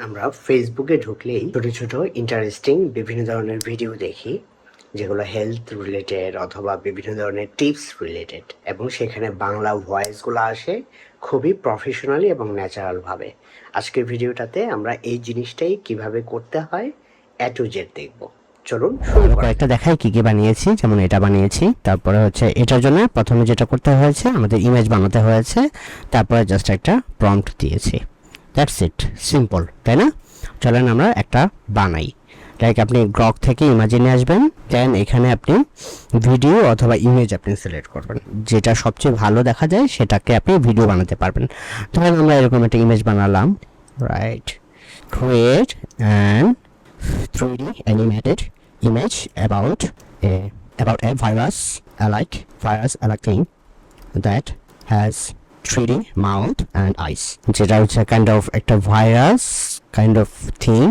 আমরা ফেসবুকে ঢুকলেই ছোট ছোট ইন্টারেস্টিং বিভিন্ন ধরনের ভিডিও দেখি, যেগুলো হেলথ রিলেটেড অথবা বিভিন্ন ধরনের টিপস রিলেটেড এবং সেখানে বাংলা ভয়েসগুলো আসে খুবই প্রফেশনালি এবং ন্যাচারাল ভাবে। আজকের ভিডিওটাতে আমরা এই জিনিসটাই কীভাবে করতে হয় এ টু জেড দেখব। চলুন শুরু কয়েকটা দেখাই কি কি বানিয়েছি, যেমন এটা বানিয়েছি, তারপরে হচ্ছে এটার জন্য প্রথমে যেটা করতে হয়েছে, আমাদের ইমেজ বানাতে হয়েছে, তারপরে জাস্ট একটা প্রম্পট দিয়েছি। দ্যাটস ইট সিম্পল তাই না? চলেন আমরা একটা বানাই। লাইক আপনি গ্রক থেকে ইমাজে নিয়ে আসবেন দেন এখানে আপনি ভিডিও অথবা ইমেজ আপনি সিলেক্ট করবেন। যেটা সবচেয়ে ভালো দেখা যায় সেটাকে আপনি ভিডিও বানাতে পারবেন। ধরেন আমরা এরকম একটা ইমেজ বানালাম। Right create and 3D animated image about a a a virus uh, like virus uh, like thing that 3D mouth and eyes, যেটা হচ্ছে কাইন্ড অফ একটা ভাইরাস কাইন্ড অফ থিং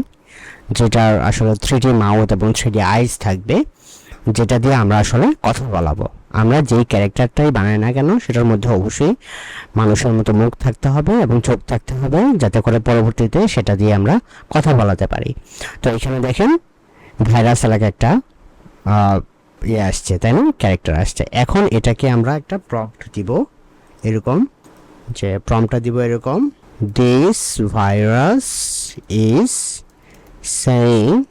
যেটার আসলে থ্রি ডি মাউথ এবং three D eyes থাকবে, যেটা দিয়ে আমরা আসলে কথা বলাবো। আমরা যেই ক্যারেক্টারটাই বানাই না কেন, সেটার মধ্যে অবশ্যই মানুষের মতো মুখ থাকতে হবে এবং চোখ থাকতে হবে, যাতে করে পরবর্তীতে সেটা দিয়ে আমরা কথা বলাতে পারি। তো এখানে দেখেন ভাইরাস এলাকা একটা ইয়ে আসছে, তাই না? ক্যারেক্টার আসছে। এখন এটাকে আমরা একটা প্রম্পট দিব, এরকম। যে প্রম্পটটা দিব এরকম দিস ভাইরাস ইজ সেইং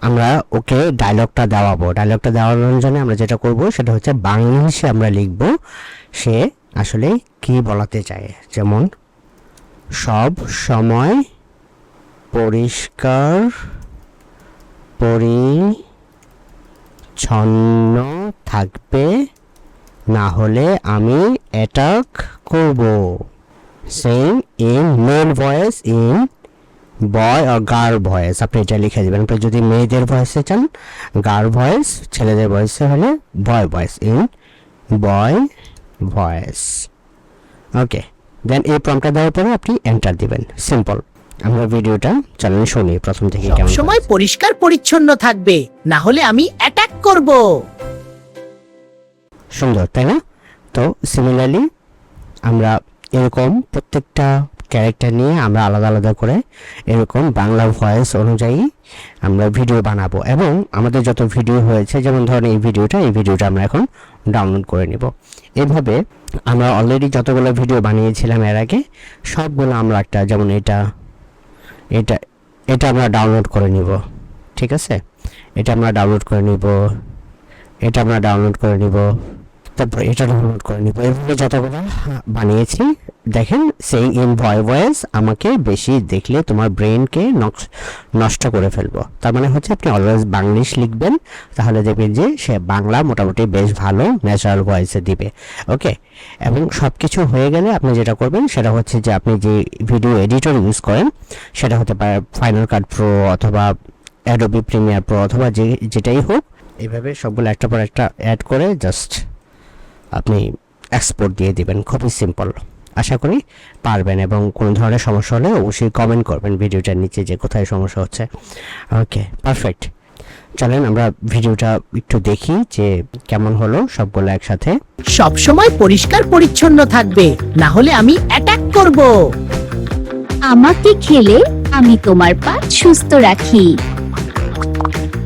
আমরা ওকে ডায়লগটা দেওয়াবো। ডায়লগটা দেওয়ানোর জন্য আমরা যেটা করব সেটা হচ্ছে বাংলাদেশে আমরা লিখব, সে আসলে কি বলাতে চায়। যেমন, সব সময় পরিষ্কার, পরিচ্ছন্ন থাকবে, না হলে আমি অ্যাটাক করব same in male voice in boy R girl voice আপনি এটা লিখে দেবেন। আপনি যদি মেয়েদের ভয়েসে চান গার ভয়েস ছেলেদের ভয়েসে হলে boy voice in boy voice okay then এই প্রমটা দেওয়ার পরে আপনি এন্টার দিবেন। সিম্পল আমরা ভিডিওটা চলেন শুনি প্রথম থেকে কেমন সময় পরিষ্কার পরিচ্ছন্ন থাকবে। না হলে আমি অ্যাটাক করব। সুন্দর তাই না? তো সিমিলারলি আমরা এরকম প্রত্যেকটা ক্যারেক্টার নিয়ে আমরা আলাদা আলাদা করে এরকম বাংলা ভয়েস অনুযায়ী আমরা ভিডিও বানাবো এবং আমাদের যত ভিডিও হয়েছে, যেমন ধরেন এই ভিডিওটা এই ভিডিওটা আমরা এখন ডাউনলোড করে নিব। এভাবে আমরা অলরেডি যতগুলো ভিডিও বানিয়েছিলাম এর আগে, সবগুলো আমরা একটা, যেমন এটা এটা এটা আমরা ডাউনলোড করে নিব। ঠিক আছে? এটা আমরা ডাউনলোড করে নিব, এটা আমরা ডাউনলোড করে নিব। তারপর এটা ডাউনলোড করে নিব। এভাবে যতগুলো বানিয়েছি, দেখেন সেই ইন ভয় ভয়েস আমাকে বেশি দেখলে তোমার ব্রেনকে নষ্ট করে ফেলব। তার মানে হচ্ছে আপনি অলওয়েজ বাংলিশ লিখবেন, তাহলে দেখবেন যে সে বাংলা মোটামুটি বেশ ভালো ন্যাচারাল ভয়েসে দিবে। ওকে এবং সব কিছু হয়ে গেলে আপনি যেটা করবেন, সেটা হচ্ছে যে আপনি যে ভিডিও এডিটর ইউজ করেন, সেটা হতে পারে ফাইনাল কাট প্রো অথবা অ্যাডোবি প্রিমিয়ার প্রো অথবা যে, যেটাই হোক, এইভাবে সবগুলো একটা পর একটা অ্যাড করে জাস্ট আপনি এক্সপোর্ট দিয়ে দিবেন। খুবই সিম্পল আশা করি পারবেন এবং কোনো ধরনের সমস্যা হলে অবশ্যই কমেন্ট করবেন ভিডিওটার নিচে যে কোথায় সমস্যা হচ্ছে। ওকে পারফেক্ট চলেন আমরা ভিডিওটা একটু দেখি যে কেমন হলো সবগুলো একসাথে। সব সময় পরিষ্কার পরিচ্ছন্ন থাকবে না হলে আমি অ্যাটাক করব। আমাকে খেলে আমি তোমার পা সুস্থ রাখি।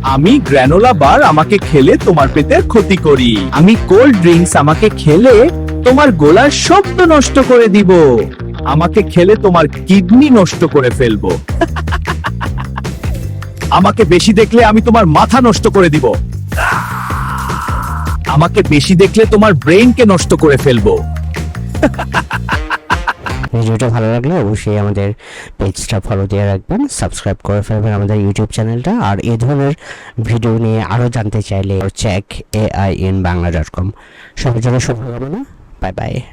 আমি গ্র্যানোলা বার আমাকে খেলে তোমার পেটের ক্ষতি করি। আমি কোল্ড ড্রিঙ্কস আমাকে খেলে তোমার গোলার শব্দ নষ্ট করে দিব। আমাকে খেলে তোমার কিডনি নষ্ট করে ফেলব। আমাকে বেশি দেখলে আমি তোমার মাথা নষ্ট করে দিব। আমাকে বেশি দেখলে তোমার ব্রেইনকে নষ্ট করে ফেলব। ভিডিওটা ভালো লাগলে অবশ্যই আমাদের পেজটা ফলো দিয়ে রাখবেন সাবস্ক্রাইব করে ফেলবেন আমাদের ইউটিউব চ্যানেলটা আর এ ধরনের ভিডিও নিয়ে আরও জানতে চাইলে check A I in Bangla dot com সবার জন্য শুভকামনা বাই বাই